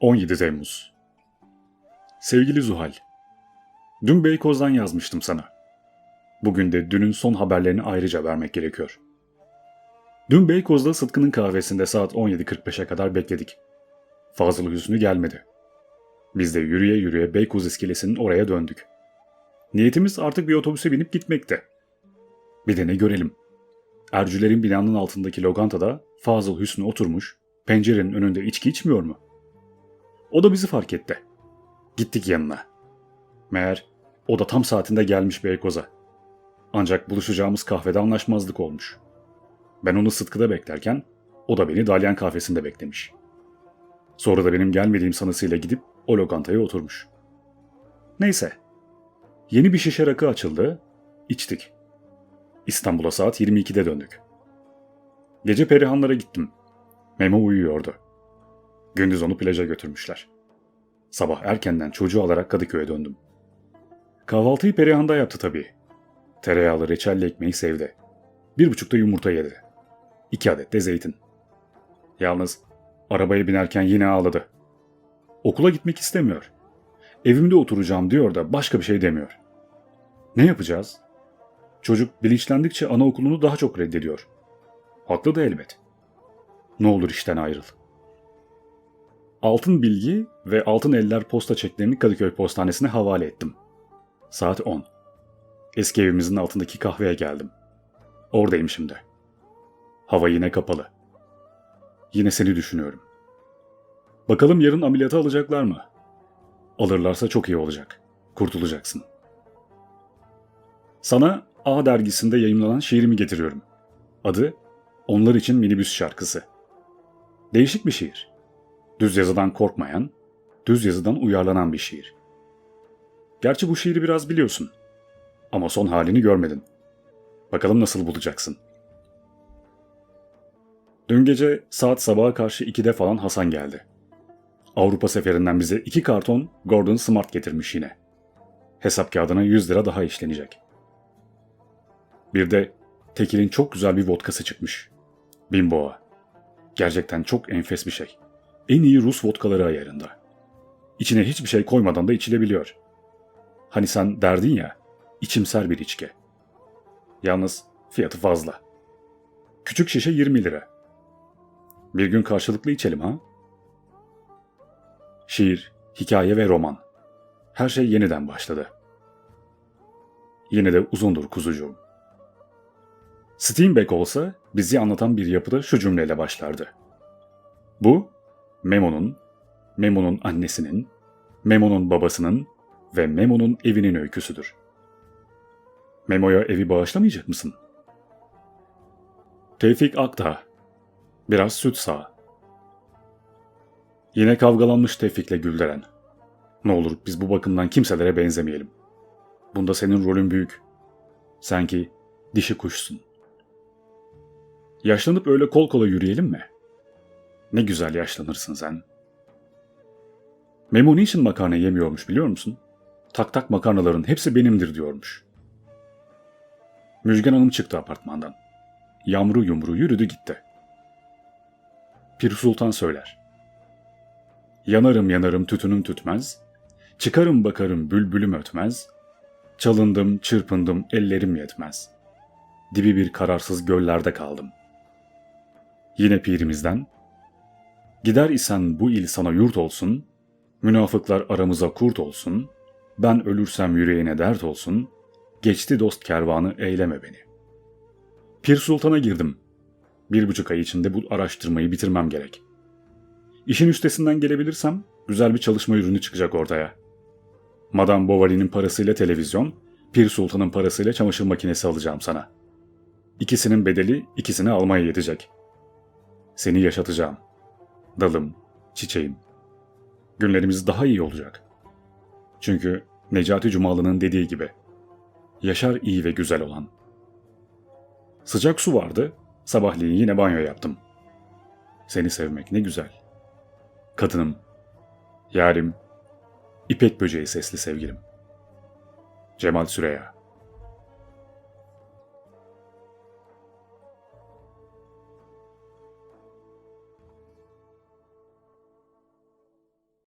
17 Temmuz Sevgili Zuhal, dün Beykoz'dan yazmıştım sana. Bugün de dünün son haberlerini ayrıca vermek gerekiyor. Dün Beykoz'da Sıtkı'nın kahvesinde saat 17.45'e kadar bekledik. Fazıl Hüsnü gelmedi. Biz de yürüye yürüye Beykoz iskelesinin oraya döndük. Niyetimiz artık bir otobüse binip gitmekti. Bir de ne görelim. Ercülerin binanın altındaki lokantada Fazıl Hüsnü oturmuş, pencerenin önünde içki içmiyor mu? O da bizi fark etti. Gittik yanına. Meğer o da tam saatinde gelmiş Beykoz'a. Ancak buluşacağımız kahvede anlaşmazlık olmuş. Ben onu Sıtkı'da beklerken o da beni Dalyan kahvesinde beklemiş. Sonra da benim gelmediğim sanısıyla gidip o lokantaya oturmuş. Neyse. Yeni bir şişe rakı açıldı. içtik. İstanbul'a saat 22'de döndük. Gece Perihanlara gittim. Memo uyuyordu. Gündüz onu plaja götürmüşler. Sabah erkenden çocuğu alarak Kadıköy'e döndüm. Kahvaltıyı Perihan'da yaptı tabii. Tereyağlı reçelli ekmeği sevdi. Bir buçukta yumurta yedi. İki adet de zeytin. Yalnız arabaya binerken yine ağladı. Okula gitmek istemiyor. Evimde oturacağım diyor da başka bir şey demiyor. Ne yapacağız? Çocuk bilinçlendikçe anaokulunu daha çok reddediyor. Haklı da elbet. Ne olur işten ayrıl. Altın Bilgi ve Altın Eller posta çeklerini Kadıköy Postanesi'ne havale ettim. Saat 10. Eski evimizin altındaki kahveye geldim. Oradayım şimdi. Hava yine kapalı. Yine seni düşünüyorum. Bakalım yarın ameliyata alacaklar mı? Alırlarsa çok iyi olacak. Kurtulacaksın. Sana A dergisinde yayımlanan şiirimi getiriyorum. Adı Onlar için Minibüs Şarkısı. Değişik bir şiir. Düz yazıdan korkmayan, düz yazıdan uyarlanan bir şiir. Gerçi bu şiiri biraz biliyorsun. Ama son halini görmedin. Bakalım nasıl bulacaksın. Dün gece saat sabaha karşı 2'de falan Hasan geldi. Avrupa seferinden bize iki karton Gordon Smart getirmiş yine. Hesap kağıdına 100 lira daha işlenecek. Bir de Tekil'in çok güzel bir vodkası çıkmış. Bimboğa. Gerçekten çok enfes bir şey. En iyi Rus vodkaları ayarında. İçine hiçbir şey koymadan da içilebiliyor. Hani sen derdin ya, içimser bir içki. Yalnız fiyatı fazla. Küçük şişe 20 lira. Bir gün karşılıklı içelim ha? Şiir, hikaye ve roman. Her şey yeniden başladı. Yine de uzundur kuzucuğum. Steinbeck olsa bizi anlatan bir yapıda şu cümleyle başlardı. Bu, Memo'nun, Memo'nun annesinin, Memo'nun babasının ve Memo'nun evinin öyküsüdür. Memo'ya evi bağışlamayacak mısın? Tevfik Akdağ, biraz süt sağ. Yine kavgalanmış Tevfik'le Gülderen. Ne olur biz bu bakımdan kimselere benzemeyelim. Bunda senin rolün büyük. Sanki dişi kuşsun. Yaşlanıp öyle kol kola yürüyelim mi? Ne güzel yaşlanırsın sen. Memo niçin makarna yemiyormuş biliyor musun? Tak tak makarnaların hepsi benimdir diyormuş. Müjgan Hanım çıktı apartmandan. Yamru yumru yürüdü gitti. Pir Sultan söyler. Yanarım yanarım tütünüm tütmez, çıkarım bakarım bülbülüm ötmez, çalındım çırpındım ellerim yetmez. Dibi bir kararsız göllerde kaldım. Yine pirimizden, Gider isen bu il sana yurt olsun, münafıklar aramıza kurt olsun, ben ölürsem yüreğine dert olsun, geçti dost kervanı eyleme beni. Pir Sultan'a girdim. Bir buçuk ay içinde bu araştırmayı bitirmem gerek. İşin üstesinden gelebilirsem güzel bir çalışma ürünü çıkacak ortaya. Madame Bovary'nin parasıyla televizyon, Pir Sultan'ın parasıyla çamaşır makinesi alacağım sana. İkisinin bedeli ikisini almaya yetecek. Seni yaşatacağım dalım, çiçeğim. Günlerimiz daha iyi olacak. Çünkü Necati Cumalı'nın dediği gibi, yaşar iyi ve güzel olan. Sıcak su vardı, sabahleyin yine banyo yaptım. Seni sevmek ne güzel. Kadınım, yarim, ipek böceği sesli sevgilim. Cemal Süreya